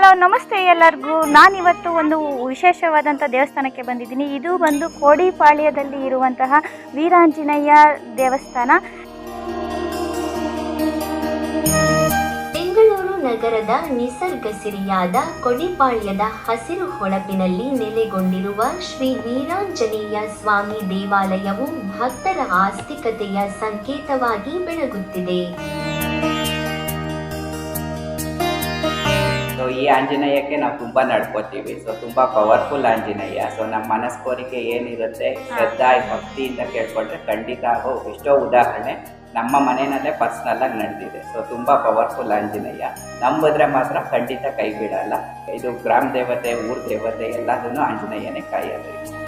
Hello ನಮಸ್ತೆ ಎಲ್ಲರಿಗೂ. ನಾನಿವತ್ತು ಒಂದು ವಿಶೇಷವಾದಂಥ ದೇವಸ್ಥಾನಕ್ಕೆ ಬಂದಿದ್ದೀನಿ. ಇದು ಬಂದು ಕೋಡಿಪಾಳ್ಯದಲ್ಲಿ ಇರುವಂತಹ ವೀರಾಂಜನೇಯ ದೇವಸ್ಥಾನ. ಬೆಂಗಳೂರು ನಗರದ ನಿಸರ್ಗ ಸಿರಿಯಾದ ಕೊಡಿಪಾಳ್ಯದ ಹಸಿರು ಹೊಳಪಿನಲ್ಲಿ ನೆಲೆಗೊಂಡಿರುವ ಶ್ರೀ ವೀರಾಂಜನೇಯ ಸ್ವಾಮಿ ದೇವಾಲಯವು ಭಕ್ತರ ಆಸ್ತಿಕತೆಯ ಸಂಕೇತವಾಗಿ ಬೆಳಗುತ್ತಿದೆ. ಈ ಆಂಜನೇಯಕ್ಕೆ ನಾವು ತುಂಬಾ ನಡ್ಕೋತೀವಿ. ಸೊ ತುಂಬಾ ಪವರ್ಫುಲ್ ಆಂಜನೇಯ. ಸೊ ನಮ್ಮ ಮನಸ್ಕೋರಿಕೆ ಏನಿರುತ್ತೆ? ಶ್ರದ್ಧಾ ಭಕ್ತಿಯಿಂದ ಕೇಳ್ಕೊಂಡ್ರೆ ಖಂಡಿತ ಆಗೋ ಎಷ್ಟೋ ಉದಾಹರಣೆ ನಮ್ಮ ಮನೆಯಲ್ಲೇ ಪರ್ಸ್ನಲ್ ಆಗಿ ನಡೆದಿದೆ. ಸೊ ತುಂಬಾ ಪವರ್ಫುಲ್ ಆಂಜನೇಯ. ನಂಬಿದ್ರೆ ಮಾತ್ರ ಖಂಡಿತ ಕೈ ಬಿಡಲ್ಲ ಇದು ಗ್ರಾಮ ದೇವತೆ ಊರ್ ದೇವತೆ ಎಲ್ಲದನ್ನು ಆಂಜನೇಯನೇ ಕಾಯೋದು.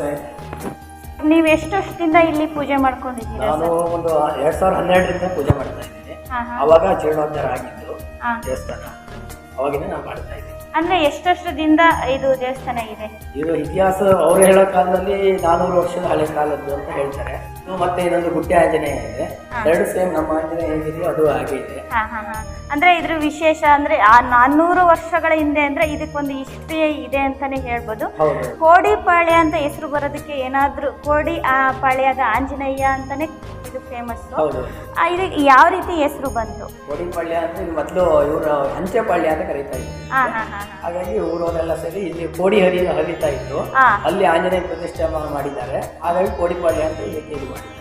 ನಮಸ್ತೆ ನೀವು ಎಷ್ಟು ವರ್ಷದಿಂದ ಇಲ್ಲಿ ಪೂಜೆ ಮಾಡ್ಕೊಂಡಿದ್ದೀರಾ ನಾನು ಒಂದು ಎರಡ್ ಸಾವಿರದ ಹನ್ನೆರಡರಿಂದ ಪೂಜೆ ಮಾಡ್ತಾ ಇದ್ದೀನಿ. ಅವಾಗ ಜೀರ್ಣೋದ್ಧಾರ ಆಗಿತ್ತು ದೇವಸ್ಥಾನ. ಅವಾಗಿಂದ ನಾನು ಮಾಡ್ತಾ ಇದ್ದೀನಿ. ಅಂದ್ರೆ ಎಷ್ಟು ವರ್ಷದಿಂದ ಇದು ದೇವಸ್ಥಾನ ಇದೆ? ಇದು ಇತಿಹಾಸ ಅವ್ರು ಹೇಳೋ ಕಾಲದಲ್ಲಿ ನಾನೂರು ವರ್ಷದ ಹಳೆ ಕಾಲದ್ದು ಅಂತ ಹೇಳ್ತಾರೆ. ಮತ್ತೆ ಇನ್ನೊಂದು ಗುಟ್ಟಿ ಆಂಜನೇಯ ಇದೆ. ಎರಡು ಸೇಮ್ ನಮ್ಮ ಆಂಜನೇಯ ಹೇಗಿದೆಯೋ ಅದು ಹಾಗೆ ಇದೆ. ಅಂದ್ರೆ ಇದ್ರ ವಿಶೇಷ ಅಂದ್ರೆ ಆ ನಾನ್ನೂರು ವರ್ಷಗಳ ಹಿಂದೆ ಅಂದ್ರೆ ಇದಕ್ಕೊಂದು ಹಿಸ್ಟ್ರಿ ಇದೆ ಅಂತಾನೆ ಹೇಳ್ಬೋದು. ಕೋಡಿ ಪಾಳ್ಯ ಅಂತ ಹೆಸರು ಬರೋದಕ್ಕೆ ಏನಾದ್ರೂ ಕೋಡಿ ಆ ಪಾಳ್ಯದ ಆಂಜನೇಯ ಅಂತಾನೆ ಫೇಮಸ್ಸು ಹೌದು ಇದು ಯಾವ ರೀತಿ ಹೆಸರು ಬಂತು ಕೋಡಿಪಾಳ್ಯ ಅಂದ್ರೆ ಇದು ಮೊದಲು ಇವರು ಅಂಚೆಪಾಳ್ಯ ಅಂತ ಕರೀತಾ ಇದ್ರು ಹಾಂ ಹಾಂ ಹಾಂ ಹಾಗಾಗಿ ಊರವರೆಲ್ಲ ಸೇರಿ ಇಲ್ಲಿ ಕೋಡಿ ಹರಿ ಹರಿತಾ ಇತ್ತು ಹಾಂ ಅಲ್ಲಿ ಆಂಜನೇಯ ಪ್ರತಿಷ್ಠೆ ಮಾ- ಮಾಡಿದ್ದಾರೆ ಹಾಗಾಗಿ ಕೋಡಿಪಾಳ್ಯ ಅಂತ ಇದಕ್ಕೆ ಇದು ಮಾಡಿದ್ದಾರೆ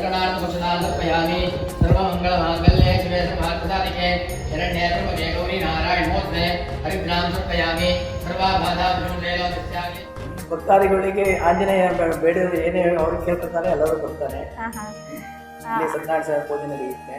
अभिदेवाङ्गेवाङ्गेपयामि सर्वमङ्गलमाङ्गल्ये शिवे सर्वार्थसाधिके शरण्ये त्र्यम्बके गौरी नारायणमोत्सवे हरिद्रां समर्पयामि सर्वाबाधाभ्यूण्डेलोकस्यामि ಭಕ್ತಾದಿಗಳಿಗೆ ಆಂಜನೇಯ ಬೇಡ ಏನೇ ಅವ್ರು ಕೇಳ್ಕೊತಾರೆ ಎಲ್ಲರೂ ಬರ್ತಾರೆ. ಸತ್ಯನಾರಾಯಣ ಪೂಜೆ ನಡೆಯುತ್ತೆ.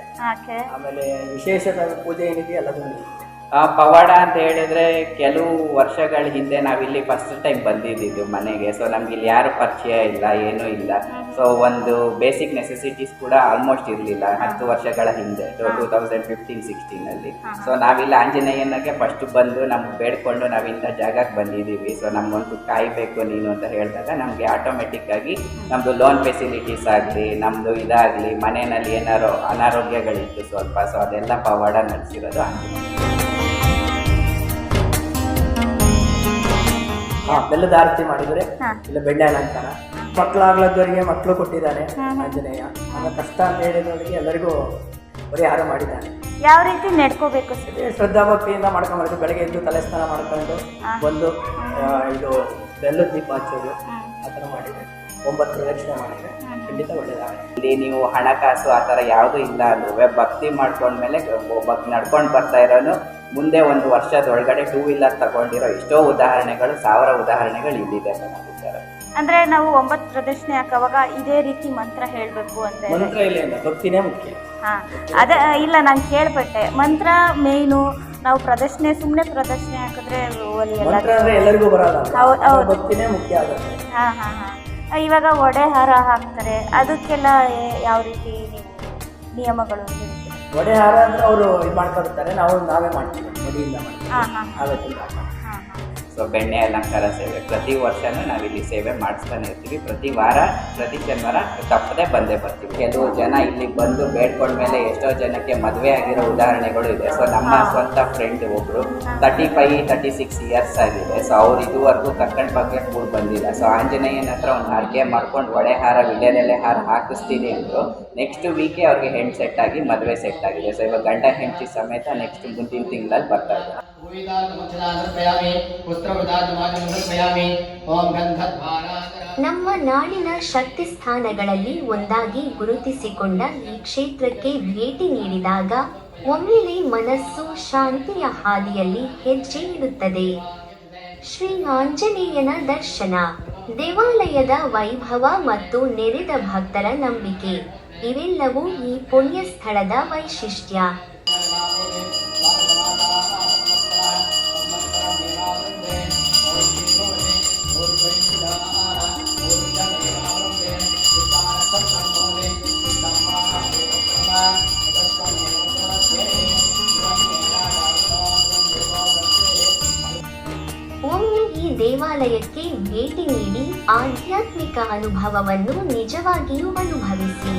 ಆಮೇಲೆ ವಿಶೇಷ ಪೂಜೆ ಏನಿದೆ ಎಲ್ಲದೂ ನಡೆಯುತ್ತೆ. ಪವಾಡ ಅಂತ ಹೇಳಿದ್ರೆ ಕೆಲವು ವರ್ಷಗಳ ಹಿಂದೆ ನಾವಿಲ್ಲಿ ಫಸ್ಟ್ ಟೈಮ್ ಬಂದಿದ್ದು ಮನೆಗೆ. ಸೊ ನಮ್ಗೆ ಇಲ್ಲಿ ಯಾರು ಪರಿಚಯ ಇಲ್ಲ ಏನೂ ಇಲ್ಲ. ಸೊ ಒಂದು ಬೇಸಿಕ್ ನೆಸೆಸಿಟೀಸ್ ಕೂಡ ಆಲ್ಮೋಸ್ಟ್ ಇರಲಿಲ್ಲ. ಹತ್ತು ವರ್ಷಗಳ ಹಿಂದೆ ಟೂ ತೌಸಂಡ್ ಫಿಫ್ಟೀನ್ ಸಿಕ್ಸ್ಟೀನಲ್ಲಿ ಸೊ ನಾವಿಲ್ಲಿ ಆಂಜನೇಯನಕ್ಕೆ ಫಸ್ಟ್ ಬಂದು ನಮ್ಗೆ ಬೇಡ್ಕೊಂಡು ನಾವು ಇಂಥ ಜಾಗಕ್ಕೆ ಬಂದಿದ್ದೀವಿ. ಸೊ ನಮ್ಗೊಂದು ಕಾಯ್ಬೇಕು ನೀನು ಅಂತ ಹೇಳಿದಾಗ ನಮಗೆ ಆಟೋಮೆಟಿಕ್ ಆಗಿ ನಮ್ಮದು ಲೋನ್ ಫೆಸಿಲಿಟೀಸ್ ಆಗಲಿ ನಮ್ಮದು ಇದಾಗಲಿ ಮನೆಯಲ್ಲಿ ಏನಾರು ಅನಾರೋಗ್ಯಗಳಿತ್ತು ಸ್ವಲ್ಪ. ಸೊ ಅದೆಲ್ಲ ಪವಾಡ ನಡೆಸಿರೋದು ಆಂಜನೇಯ. ಹಾ ಬೆಲ್ಲದ ಆರತಿ ಮಾಡಿದ್ರೆ ಇಲ್ಲ ಬೆಣ್ಣೆ ಅಲಂಕಾರ. ಮಕ್ಕಳಾಗ್ಲದವರಿಗೆ ಮಕ್ಕಳು ಕೊಟ್ಟಿದ್ದಾರೆ ಆಂಜನೇಯ. ಆಮೇಲೆ ಕಷ್ಟ ಅಂತ ಹೇಳಿದವರಿಗೆ ಎಲ್ಲರಿಗೂ ಪರಿಹಾರ ಮಾಡಿದ್ದಾರೆ ಯಾವ ರೀತಿ ನಡ್ಕೋಬೇಕು ಶ್ರದ್ಧಾ ಭಕ್ತಿಯಿಂದ ಮಾಡ್ಕೊಂಡ್ಬಾರ್ದು ಬೆಳಗ್ಗೆ ಎದ್ದು ತಲೆ ಸ್ನಾನ ಮಾಡ್ಕೊಂಡು ಬಂದು ಇದು ಬೆಲ್ಲದ ದೀಪ ಹಚ್ಚೋದು ಆ ಥರ ಮಾಡಿದೆ. ಒಂಬತ್ತು ಪ್ರದಕ್ಷಿಣೆ ಮಾಡಿದೆ. ಖಂಡಿತ ಒಳ್ಳೆಯದಾಗುತ್ತೆ ಇಲ್ಲಿ ನೀವು ಹಣಕಾಸು ಆ ಥರ ಯಾವುದೂ ಇಲ್ಲ. ಅಂದ್ರೂ ಭಕ್ತಿ ಮಾಡ್ಕೊಂಡ್ಮೇಲೆ ಭಕ್ತಿ ನಡ್ಕೊಂಡು ಬರ್ತಾ ಇರೋನು. ಮುಂದೆ ಒಂದು ವರ್ಷದೊಳಗಡೆ ಟೂ ವೀಲರ್ ತಗೊಂಡಿರೋ ಎಷ್ಟೋ ಉದಾಹರಣೆಗಳು ಸಾವಿರ ಉದಾಹರಣೆಗಳು ಇಲ್ಲಿದೆ ಸರ್ ಅಂದ್ರೆ ನಾವು ಒಂಬತ್ತು ಪ್ರದರ್ಶನ ಹಾಕುವಾಗ ಇದೇ ರೀತಿ ಮಂತ್ರ ಹೇಳಬೇಕು ಅಂತ ಮಂತ್ರ ಇಲ್ಲ ಭಕ್ತಿನೇ ಮುಖ್ಯ. ಹಾ ಅದೇ ಇಲ್ಲ ನಾನು ಕೇಳ್ಪಟ್ಟೆ. ಮಂತ್ರ ಮೇನು ನಾವು ಪ್ರದರ್ಶನೆ ಸುಮ್ಮನೆ ಪ್ರದರ್ಶನೆ ಹಾಕಿದ್ರೆ ಎಲ್ಲರಿಗೂ ಬರಲ್ಲ ಹೌದು. ಭಕ್ತಿನೇ ಮುಖ್ಯ ಆಗುತ್ತೆ. ಹಾ ಹಾ ಹಾ. ಇವಾಗ ಒಡೆ ಹಾರ ಹಾಕ್ತಾರೆ. ಅದಕ್ಕೆಲ್ಲ ಯಾವ ರೀತಿ ನಿಯಮಗಳು ಒಡೆ ಹಾರ ಅಂದ್ರೆ ಅವರು ಇದು ಮಾಡ್ಕೊಡ್ತಾರೆ ನಾವು ನಾವೇ ಮಾಡ್ತೀವಿ. ಮಡಿಯಿಂದ ಮಾಡ್ತೀವಿ. ಹಾ ಸೊ ಬೆಣ್ಣೆ ಅಲಂಕಾರ ಸೇವೆ. ಪ್ರತಿ ವರ್ಷನೂ ನಾವಿಲ್ಲಿ ಸೇವೆ ಮಾಡಿಸ್ತಾನೆ ಇರ್ತೀವಿ. ಪ್ರತಿ ವಾರ ಪ್ರತಿ ಶನಿವಾರ ತಪ್ಪದೆ ಬಂದೇ ಬರ್ತೀವಿ. ಕೆಲವು ಜನ ಇಲ್ಲಿ ಬಂದು ಬೇಡ್ಕೊಂಡ್ಮೇಲೆ ಎಷ್ಟೋ ಜನಕ್ಕೆ ಮದುವೆ ಆಗಿರೋ ಉದಾಹರಣೆಗಳು ಇದೆ. ಸೊ ನಮ್ಮ ಸ್ವಂತ ಫ್ರೆಂಡ್ ಒಬ್ಬರು thirty five thirty six years ಆಗಿದೆ. ಸೊ ಅವ್ರು ಇದುವರೆಗೂ ಕರ್ಕಂಡ್ ಬಗ್ಗೆ ಕೂಡ ಬಂದಿಲ್ಲ. ಸೊ ಆಂಜನೇಯನ ಹತ್ರ ಒಂದು ಅರ್ಕೆ ಮಾಡ್ಕೊಂಡು ಒಳೆ ಹಾರ ವಿಳೆನೆಲೆ ಹಾರ ಹಾಕಿಸ್ತೀನಿ ಅಂದರು ನೆಕ್ಸ್ಟ್ ವೀಕೆ ಅವ್ರಿಗೆ ಹೆಣ್ಣು ಸೆಟ್ ಆಗಿ ಮದುವೆ ಸೆಟ್ ಆಗಿದೆ. ಸೊ ಇವಾಗ ಗಂಡ ಹೆಂಡತಿ ಸಮೇತ ನೆಕ್ಸ್ಟ್ ಮುಂದಿನ ತಿಂಗಳಲ್ಲಿ ಬರ್ತಾ ಇದ್ದಾರೆ. ನಮ್ಮ ನಾಡಿನ ಶಕ್ತಿ ಸ್ಥಾನಗಳಲ್ಲಿ ಒಂದಾಗಿ ಗುರುತಿಸಿಕೊಂಡ ಈ ಕ್ಷೇತ್ರಕ್ಕೆ ಭೇಟಿ ನೀಡಿದಾಗ ಒಮ್ಮೆಲೆ ಮನಸ್ಸು ಶಾಂತಿಯ ಹಾದಿಯಲ್ಲಿ ಹೆಜ್ಜೆ ಇಡುತ್ತದೆ. ಶ್ರೀ ಆಂಜನೇಯನ ದರ್ಶನ, ದೇವಾಲಯದ ವೈಭವ ಮತ್ತು ನೆರೆದ ಭಕ್ತರ ನಂಬಿಕೆ, ಇವೆಲ್ಲವೂ ಈ ಪುಣ್ಯ ಸ್ಥಳದ ವೈಶಿಷ್ಟ್ಯ. ದೇವಾಲಯಕ್ಕೆ ಭೇಟಿ ನೀಡಿ ಆಧ್ಯಾತ್ಮಿಕ ಅನುಭವವನ್ನು ನಿಜವಾಗಿಯೂ ಅನುಭವಿಸಿ.